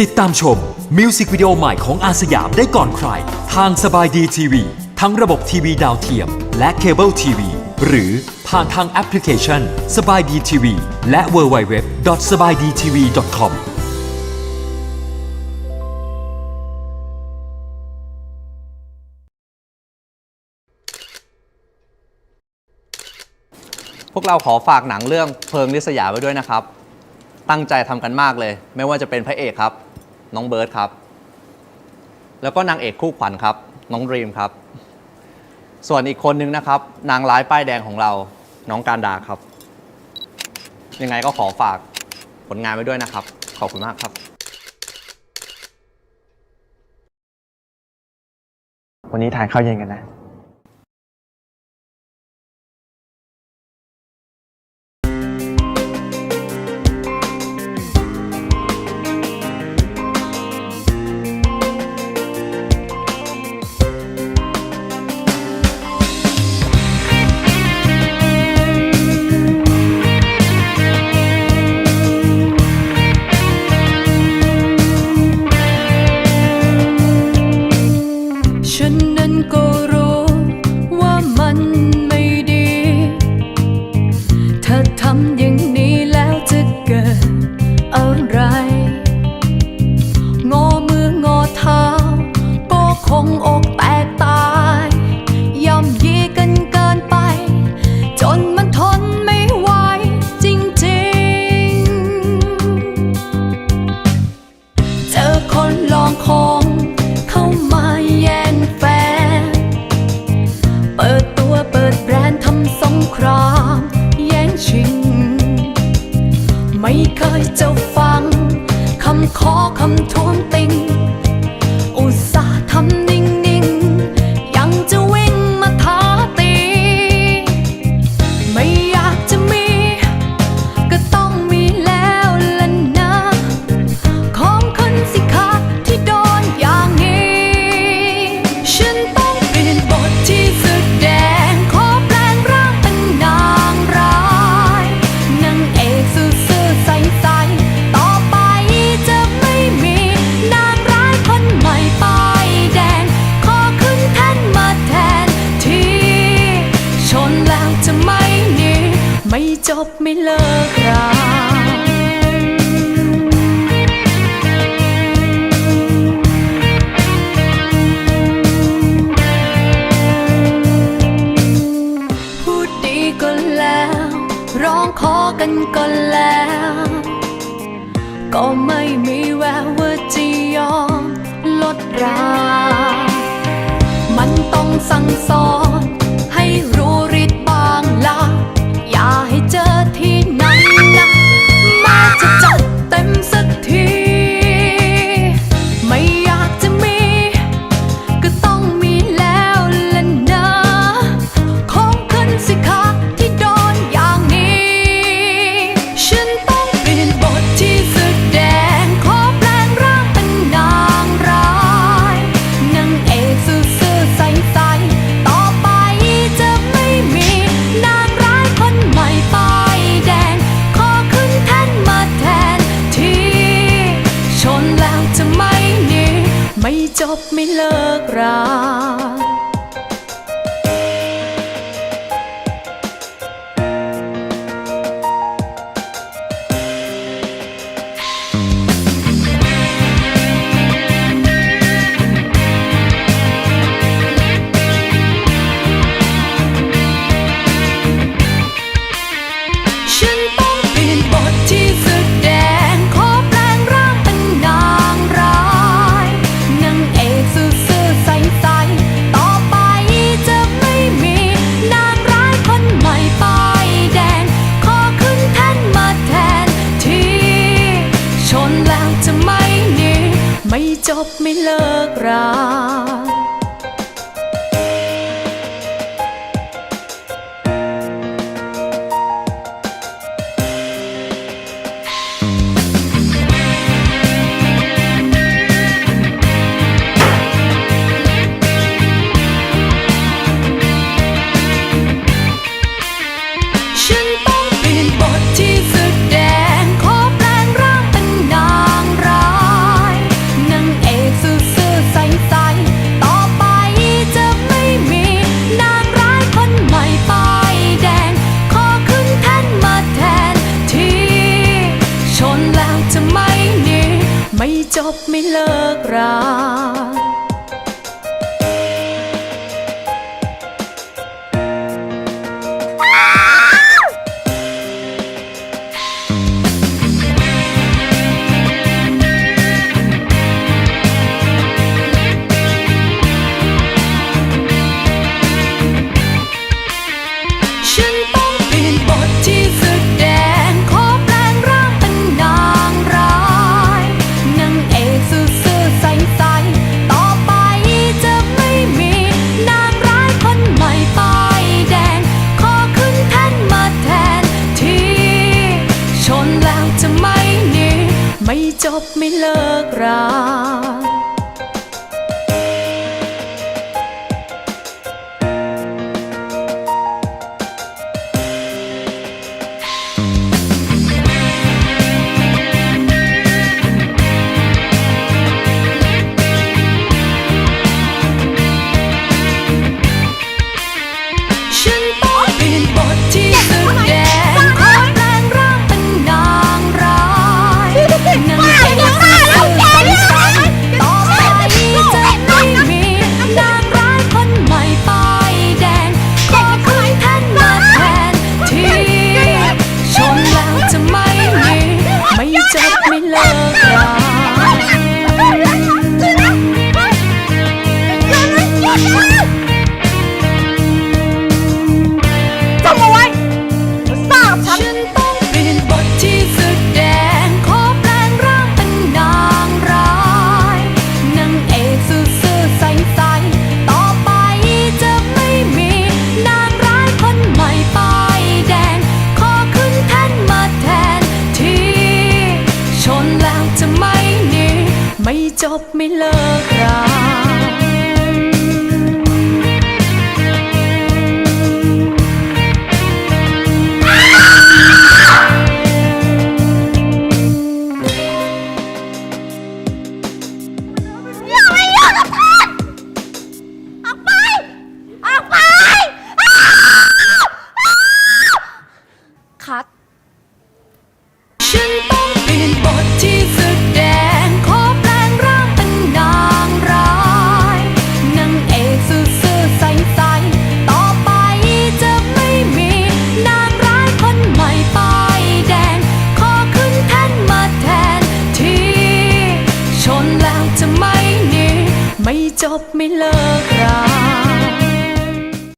ติดตามชมมิวสิกวิดีโอใหม่ของอาสยามได้ก่อนใคร ทางสบายดีทีวีทั้งระบบทีวีดาวเทียม และเคเบิลทีวีหรือผ่านทางแอปพลิเคชันสบายดีทีวีและ w w w s b a i d t v c o m พวกเราขอฝากหนังเรื่องเพลิงลิษยาไว้ด้วยนะครับ ตั้งใจทำกันมากเลย ไม่ว่าจะเป็นพระเอกครับ น้องเบิร์ดครับ แล้วก็นางเอกคู่ขวัญครับ น้องรีมครับ ส่วนอีกคนนึงนะครับ นางร้ายป้ายแดงของเรา น้องการดาครับ ยังไงก็ขอฝากผลงานไว้ด้วยนะครับ ขอบคุณมากครับ วันนี้ทานข้าวเย็นกันนะ long call. บไม่เลิก ไม่เลิกรา จบไม่เลิกรา